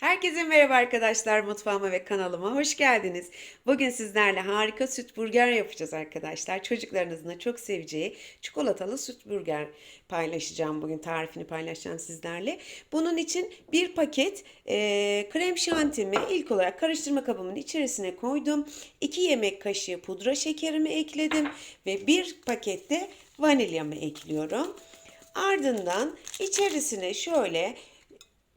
Herkese merhaba arkadaşlar mutfağıma ve kanalıma hoş geldiniz. Bugün sizlerle harika süt burger yapacağız arkadaşlar. Çocuklarınızın da çok seveceği çikolatalı süt burger paylaşacağım. Bugün tarifini paylaşacağım sizlerle. Bunun için bir paket e, krem şantimi ilk olarak karıştırma kabımın içerisine koydum. 2 yemek kaşığı pudra şekerimi ekledim ve bir pakette vanilyamı ekliyorum. Ardından içerisine şöyle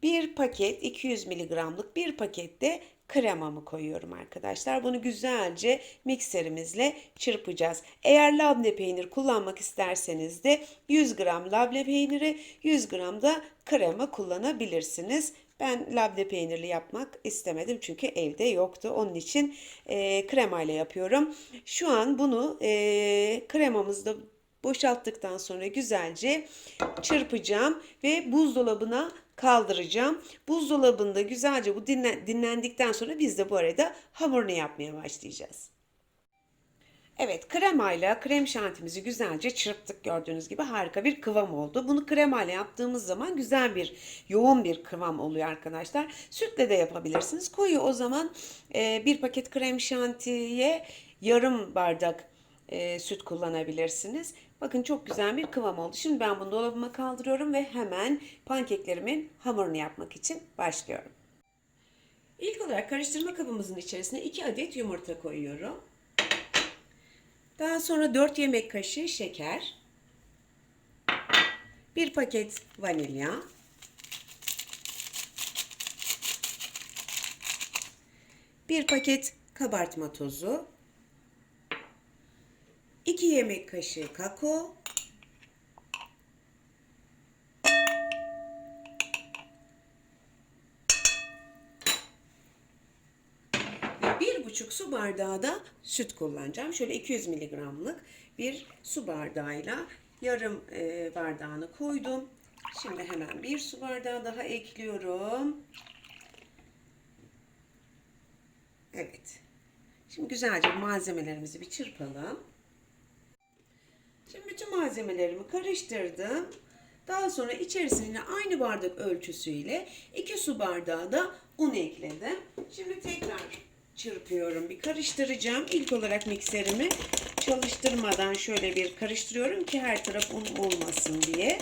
bir paket 200 miligramlık bir pakette kremamı koyuyorum arkadaşlar. Bunu güzelce mikserimizle çırpacağız. Eğer labne peynir kullanmak isterseniz de 100 gram labne peyniri 100 gram da krema kullanabilirsiniz. Ben labne peynirli yapmak istemedim çünkü evde yoktu. Onun için e, kremayla yapıyorum. Şu an bunu e, kremamızda boşalttıktan sonra güzelce çırpacağım ve buzdolabına kaldıracağım. Buzdolabında güzelce bu dinlen, dinlendikten sonra biz de bu arada hamurunu yapmaya başlayacağız. Evet kremayla krem şantimizi güzelce çırptık gördüğünüz gibi harika bir kıvam oldu. Bunu kremayla yaptığımız zaman güzel bir yoğun bir kıvam oluyor arkadaşlar. Sütle de yapabilirsiniz. Koyu o zaman e, bir paket krem şantiye yarım bardak e, süt kullanabilirsiniz. Bakın çok güzel bir kıvam oldu. Şimdi ben bunu dolabıma kaldırıyorum ve hemen pankeklerimin hamurunu yapmak için başlıyorum. İlk olarak karıştırma kabımızın içerisine 2 adet yumurta koyuyorum. Daha sonra 4 yemek kaşığı şeker. 1 paket vanilya. Bir paket kabartma tozu. 2 yemek kaşığı kakao. Ve bir buçuk su bardağı da süt kullanacağım. Şöyle 200 miligramlık bir su bardağıyla yarım e, bardağını koydum. Şimdi hemen bir su bardağı daha ekliyorum. Evet. Şimdi güzelce malzemelerimizi bir çırpalım. Şimdi bütün malzemelerimi karıştırdım. Daha sonra içerisine aynı bardak ölçüsüyle 2 su bardağı da un ekledim. Şimdi tekrar çırpıyorum. Bir karıştıracağım. İlk olarak mikserimi çalıştırmadan şöyle bir karıştırıyorum ki her taraf un olmasın diye.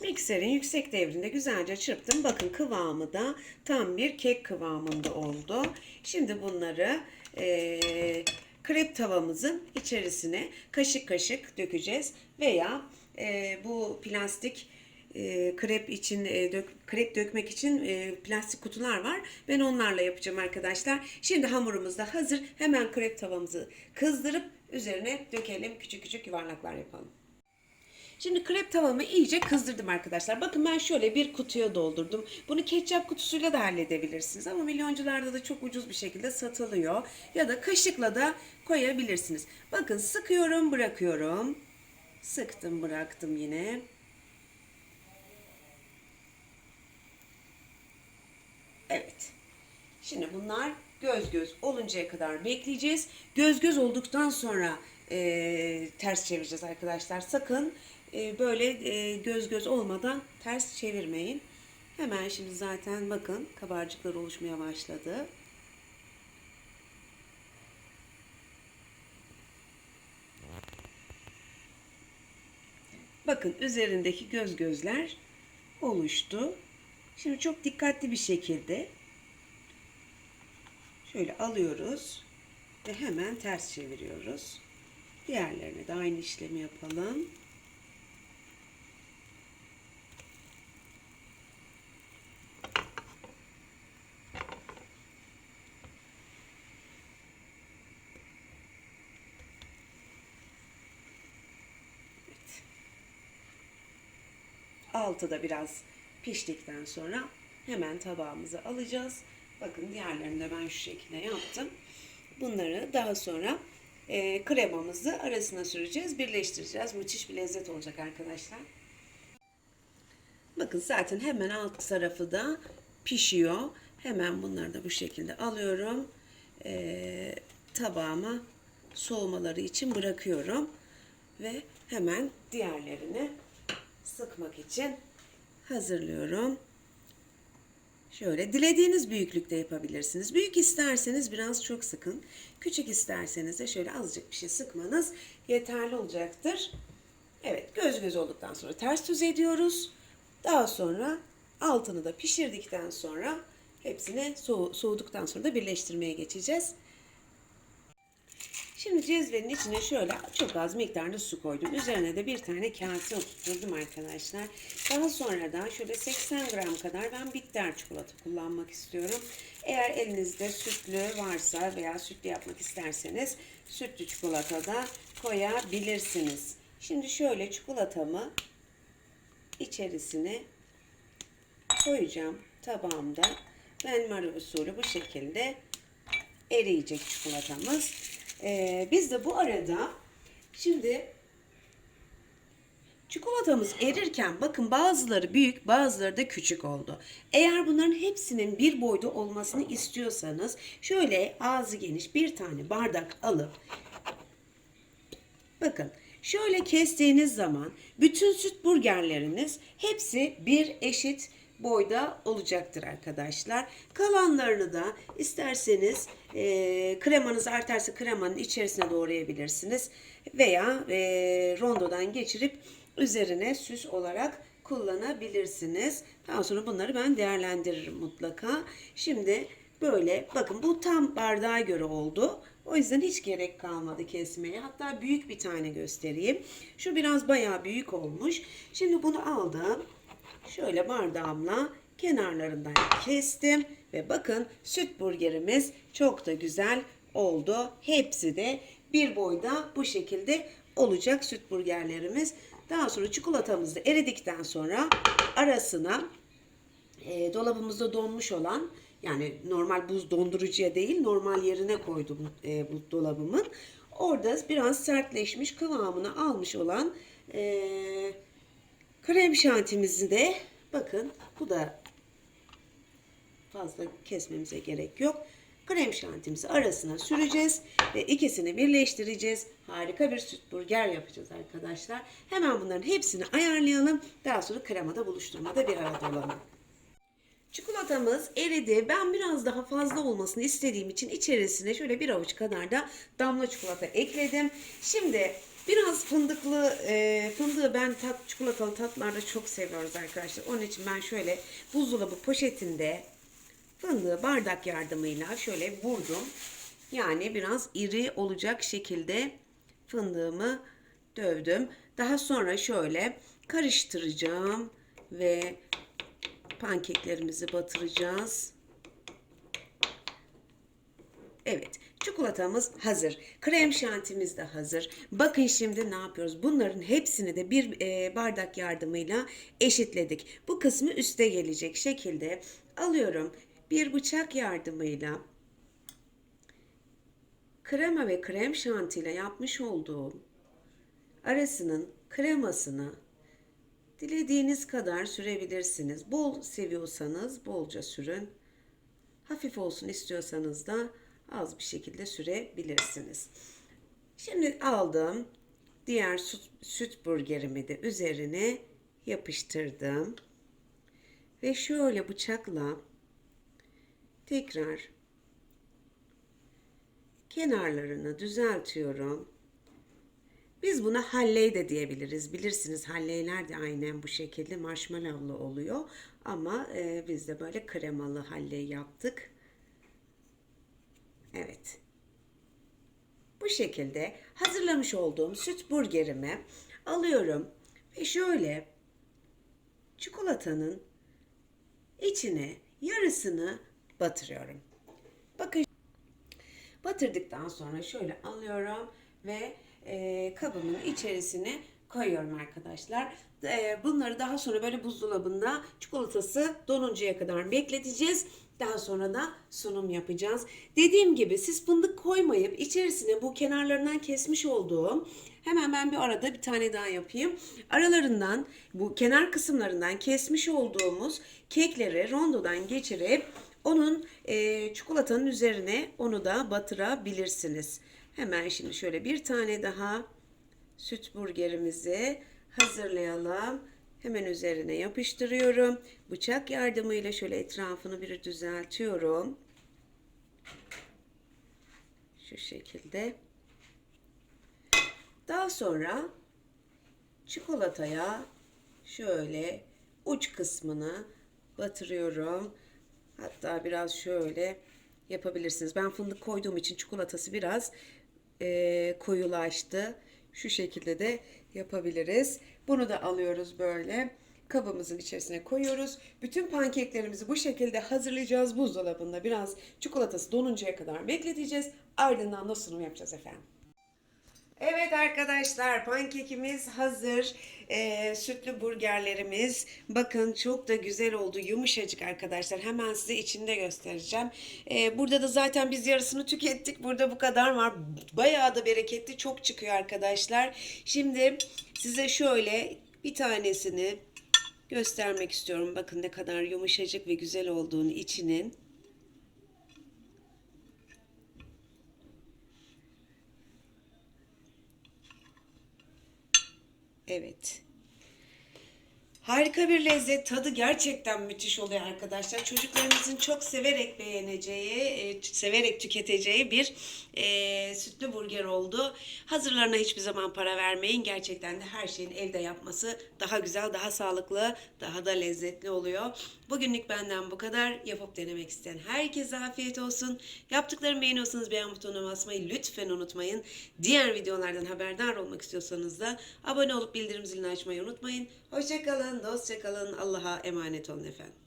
Mikserin yüksek devrinde güzelce çırptım. Bakın kıvamı da tam bir kek kıvamında oldu. Şimdi bunları eee krep tavamızın içerisine kaşık kaşık dökeceğiz veya e, bu plastik e, krep için e, dök, krep dökmek için e, plastik kutular var. Ben onlarla yapacağım arkadaşlar. Şimdi hamurumuz da hazır. Hemen krep tavamızı kızdırıp üzerine dökelim. Küçük küçük yuvarlaklar yapalım. Şimdi krep tavamı iyice kızdırdım arkadaşlar. Bakın ben şöyle bir kutuya doldurdum. Bunu ketçap kutusuyla da halledebilirsiniz. Ama milyoncularda da çok ucuz bir şekilde satılıyor. Ya da kaşıkla da koyabilirsiniz. Bakın sıkıyorum bırakıyorum. Sıktım bıraktım yine. Evet. Şimdi bunlar göz göz oluncaya kadar bekleyeceğiz. Göz göz olduktan sonra e, ters çevireceğiz arkadaşlar. Sakın böyle e, göz göz olmadan ters çevirmeyin. Hemen şimdi zaten bakın kabarcıklar oluşmaya başladı. Bakın üzerindeki göz gözler oluştu. Şimdi çok dikkatli bir şekilde şöyle alıyoruz ve hemen ters çeviriyoruz. Diğerlerine de aynı işlemi yapalım. Altı da biraz piştikten sonra hemen tabağımıza alacağız. Bakın diğerlerini de ben şu şekilde yaptım. Bunları daha sonra e, kremamızı arasına süreceğiz, birleştireceğiz. Müthiş bir lezzet olacak arkadaşlar. Bakın zaten hemen alt tarafı da pişiyor. Hemen bunları da bu şekilde alıyorum. E, tabağıma soğumaları için bırakıyorum. Ve hemen diğerlerini sıkmak için hazırlıyorum. Şöyle dilediğiniz büyüklükte yapabilirsiniz. Büyük isterseniz biraz çok sıkın. Küçük isterseniz de şöyle azıcık bir şey sıkmanız yeterli olacaktır. Evet göz göz olduktan sonra ters düz ediyoruz. Daha sonra altını da pişirdikten sonra hepsini soğu- soğuduktan sonra da birleştirmeye geçeceğiz. Şimdi cezvenin içine şöyle çok az miktarda su koydum. Üzerine de bir tane kase oturtturdum arkadaşlar. Daha sonra da şöyle 80 gram kadar ben bitter çikolata kullanmak istiyorum. Eğer elinizde sütlü varsa veya sütlü yapmak isterseniz sütlü çikolata da koyabilirsiniz. Şimdi şöyle çikolatamı içerisine koyacağım tabağımda. Benmari usulü bu şekilde eriyecek çikolatamız. Ee, biz de bu arada şimdi çikolatamız erirken bakın bazıları büyük bazıları da küçük oldu. Eğer bunların hepsinin bir boyda olmasını istiyorsanız şöyle ağzı geniş bir tane bardak alıp Bakın şöyle kestiğiniz zaman bütün süt burgerleriniz hepsi bir eşit boyda olacaktır arkadaşlar. Kalanlarını da isterseniz e, kremanız artarsa kremanın içerisine doğrayabilirsiniz. Veya e, rondodan geçirip üzerine süs olarak kullanabilirsiniz. Daha sonra bunları ben değerlendiririm mutlaka. Şimdi böyle bakın bu tam bardağa göre oldu. O yüzden hiç gerek kalmadı kesmeye. Hatta büyük bir tane göstereyim. Şu biraz bayağı büyük olmuş. Şimdi bunu aldım. Şöyle bardağımla kenarlarından kestim. Ve bakın süt burgerimiz çok da güzel oldu. Hepsi de bir boyda bu şekilde olacak süt burgerlerimiz. Daha sonra çikolatamız da eridikten sonra arasına e, dolabımızda donmuş olan yani normal buz dondurucuya değil normal yerine koydum e, bu dolabımın. Orada biraz sertleşmiş kıvamını almış olan e, krem şantimizi de bakın bu da fazla kesmemize gerek yok. Krem şantimizi arasına süreceğiz ve ikisini birleştireceğiz. Harika bir süt burger yapacağız arkadaşlar. Hemen bunların hepsini ayarlayalım. Daha sonra kremada buluşturmada bir arada olalım. Çikolatamız eridi. Ben biraz daha fazla olmasını istediğim için içerisine şöyle bir avuç kadar da damla çikolata ekledim. Şimdi biraz fındıklı, e, fındığı ben tat, çikolatalı tatlarda çok seviyoruz arkadaşlar. Onun için ben şöyle buzdolabı poşetinde fındığı bardak yardımıyla şöyle vurdum. Yani biraz iri olacak şekilde fındığımı dövdüm. Daha sonra şöyle karıştıracağım ve pankeklerimizi batıracağız. Evet, çikolatamız hazır. Krem şantimiz de hazır. Bakın şimdi ne yapıyoruz? Bunların hepsini de bir e, bardak yardımıyla eşitledik. Bu kısmı üste gelecek şekilde alıyorum. Bir bıçak yardımıyla krema ve krem şantiyle yapmış olduğum arasının kremasını Dilediğiniz kadar sürebilirsiniz. Bol seviyorsanız bolca sürün. Hafif olsun istiyorsanız da az bir şekilde sürebilirsiniz. Şimdi aldım. Diğer süt, süt burgerimi de üzerine yapıştırdım. Ve şöyle bıçakla tekrar kenarlarını düzeltiyorum. Biz buna halley de diyebiliriz. Bilirsiniz halleyler de aynen bu şekilde marshmallowlu oluyor. Ama e, biz de böyle kremalı halley yaptık. Evet. Bu şekilde hazırlamış olduğum süt burgerimi alıyorum ve şöyle çikolatanın içine yarısını batırıyorum. Bakın batırdıktan sonra şöyle alıyorum ve e, kabımın içerisine koyuyorum arkadaşlar. E, bunları daha sonra böyle buzdolabında çikolatası donuncaya kadar bekleteceğiz. Daha sonra da sunum yapacağız. Dediğim gibi siz fındık koymayıp içerisine bu kenarlarından kesmiş olduğum hemen ben bir arada bir tane daha yapayım. Aralarından bu kenar kısımlarından kesmiş olduğumuz kekleri rondodan geçirip onun e, çikolatanın üzerine onu da batırabilirsiniz. Hemen şimdi şöyle bir tane daha süt burgerimizi hazırlayalım Hemen üzerine yapıştırıyorum. Bıçak yardımıyla şöyle etrafını bir düzeltiyorum. Şu şekilde. Daha sonra çikolataya şöyle uç kısmını batırıyorum. Hatta biraz şöyle yapabilirsiniz. Ben fındık koyduğum için çikolatası biraz eee, koyulaştı. Şu şekilde de yapabiliriz. Bunu da alıyoruz böyle. Kabımızın içerisine koyuyoruz. Bütün pankeklerimizi bu şekilde hazırlayacağız. Buzdolabında biraz çikolatası donuncaya kadar bekleteceğiz. Ardından da sunum yapacağız efendim. Evet arkadaşlar pankekimiz hazır. Ee, sütlü burgerlerimiz. Bakın çok da güzel oldu. Yumuşacık arkadaşlar. Hemen size içinde göstereceğim. Ee, burada da zaten biz yarısını tükettik. Burada bu kadar var. Bayağı da bereketli. Çok çıkıyor arkadaşlar. Şimdi size şöyle bir tanesini göstermek istiyorum. Bakın ne kadar yumuşacık ve güzel olduğunu içinin. Evet. Harika bir lezzet, tadı gerçekten müthiş oluyor arkadaşlar. Çocuklarınızın çok severek beğeneceği, e, severek tüketeceği bir e, sütlü burger oldu. Hazırlarına hiçbir zaman para vermeyin. Gerçekten de her şeyin evde yapması daha güzel, daha sağlıklı, daha da lezzetli oluyor. Bugünlük benden bu kadar. Yapıp denemek isteyen herkese afiyet olsun. Yaptıklarımı beğeniyorsanız beğen butonuna basmayı lütfen unutmayın. Diğer videolardan haberdar olmak istiyorsanız da abone olup bildirim zilini açmayı unutmayın. Hoşçakalın, dostça kalın. Allah'a emanet olun efendim.